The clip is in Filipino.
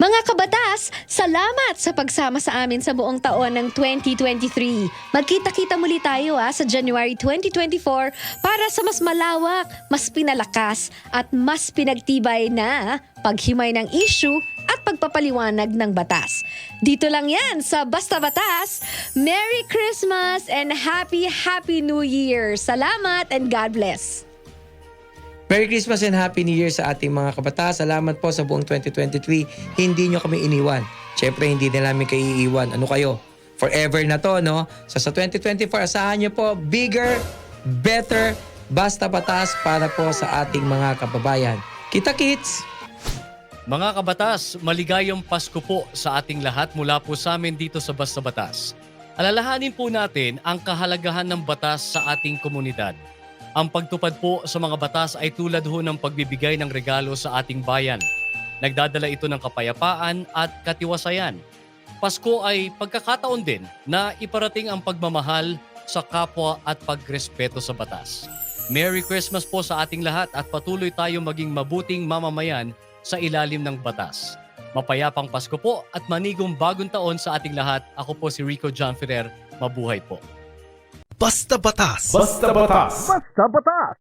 Mga kabatas, salamat sa pagsama sa amin sa buong taon ng 2023. Magkita-kita muli tayo ah, sa January 2024 para sa mas malawak, mas pinalakas at mas pinagtibay na paghimay ng issue at pagpapaliwanag ng batas. Dito lang yan sa Basta Batas. Merry Christmas and Happy Happy New Year. Salamat and God bless. Merry Christmas and Happy New Year sa ating mga kabataan. Salamat po sa buong 2023. Hindi nyo kami iniwan. Siyempre, hindi na namin kayo iiwan. Ano kayo? Forever na to, no? So sa 2024, asahan nyo po bigger, better, basta batas para po sa ating mga kababayan. Kita kits! Mga kabatas, maligayang Pasko po sa ating lahat mula po sa amin dito sa Basta Batas. Alalahanin po natin ang kahalagahan ng batas sa ating komunidad. Ang pagtupad po sa mga batas ay tulad ho ng pagbibigay ng regalo sa ating bayan. Nagdadala ito ng kapayapaan at katiwasayan. Pasko ay pagkakataon din na iparating ang pagmamahal sa kapwa at pagrespeto sa batas. Merry Christmas po sa ating lahat at patuloy tayong maging mabuting mamamayan sa ilalim ng batas. Mapayapang Pasko po at manigong bagong taon sa ating lahat. Ako po si Rico John Ferrer. Mabuhay po. Basta batas. Basta batas. Basta batas!